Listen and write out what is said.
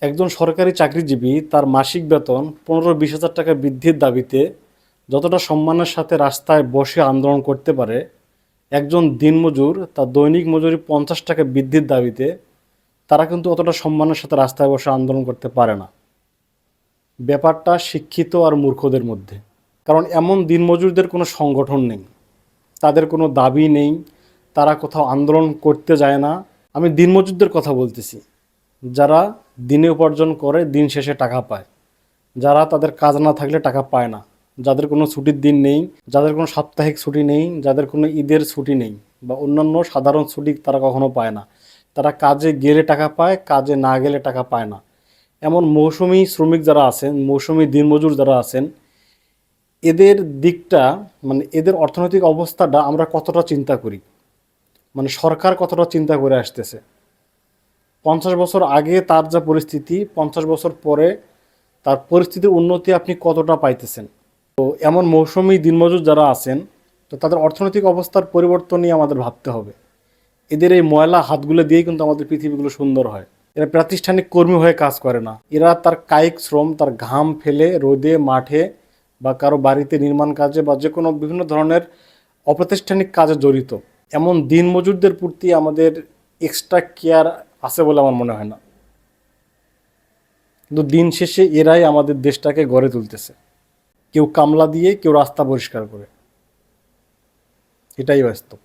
একজন সরকারি চাকরিজীবী তার মাসিক বেতন পনেরো বিশ হাজার টাকা বৃদ্ধির দাবিতে যতটা সম্মানের সাথে রাস্তায় বসে আন্দোলন করতে পারে, একজন দিনমজুর তার দৈনিক মজুরি পঞ্চাশ টাকা বৃদ্ধির দাবিতে তারা কিন্তু অতটা সম্মানের সাথে রাস্তায় বসে আন্দোলন করতে পারে না। ব্যাপারটা শিক্ষিত আর মূর্খদের মধ্যে। কারণ এমন দিনমজুরদের কোনো সংগঠন নেই। তাদের কোনো দাবি নেই। তারা কোথাও আন্দোলন করতে যায় না। আমি দিনমজুরদের কথা বলতেছি। যারা দিনে উপার্জন করে, দিন শেষে টাকা পায়। যারা তাদের কাজ না থাকলে টাকা পায় না। যাদের কোনো ছুটির দিন নেই, যাদের কোনো সাপ্তাহিক ছুটি নেই, যাদের কোনো ঈদের ছুটি নেই বা অন্যান্য সাধারণ ছুটি তারা কখনো পায় না। তারা কাজে গেলে টাকা পায়, কাজে না গেলে টাকা পায় না। এমন মৌসুমি শ্রমিক যারা আছেন, মৌসুমি দিনমজুর যারা আছেন, এদের দিকটা মানে এদের অর্থনৈতিক অবস্থাটা আমরা কতটা চিন্তা করি? মানে সরকার কতটা চিন্তা করে আসতেছে? পঞ্চাশ বছর আগে তার যা পরিস্থিতি, পঞ্চাশ বছর পরে তার পরিস্থিতির উন্নতি আপনি কতটা পাইতেছেন? তো এমন মৌসুমি দিনমজুর যারা আছেন, তো তাদের অর্থনৈতিক অবস্থার পরিবর্তন নিয়ে আমাদের ভাবতে হবে। এদের এই ময়লা হাতগুলো দিয়েই কিন্তু আমাদের পৃথিবীগুলো সুন্দর হয়। এরা প্রাতিষ্ঠানিক কর্মী হয়ে কাজ করে না। এরা তার কায়িক শ্রম, তার ঘাম ফেলে রোদে, মাঠে বা কারও বাড়িতে নির্মাণ কাজে বা যে কোনো বিভিন্ন ধরনের অপ্রাতিষ্ঠানিক কাজে জড়িত। এমন দিনমজুরদের প্রতি আমাদের এক্সট্রা কেয়ার আছে বলে আমার মনে হয় না। কিন্তু দিন শেষে এরাই আমাদের দেশটাকে গড়ে তুলতেছে। কেউ কামলা দিয়ে, কেউ রাস্তা পরিষ্কার করে। এটাই বাস্তব।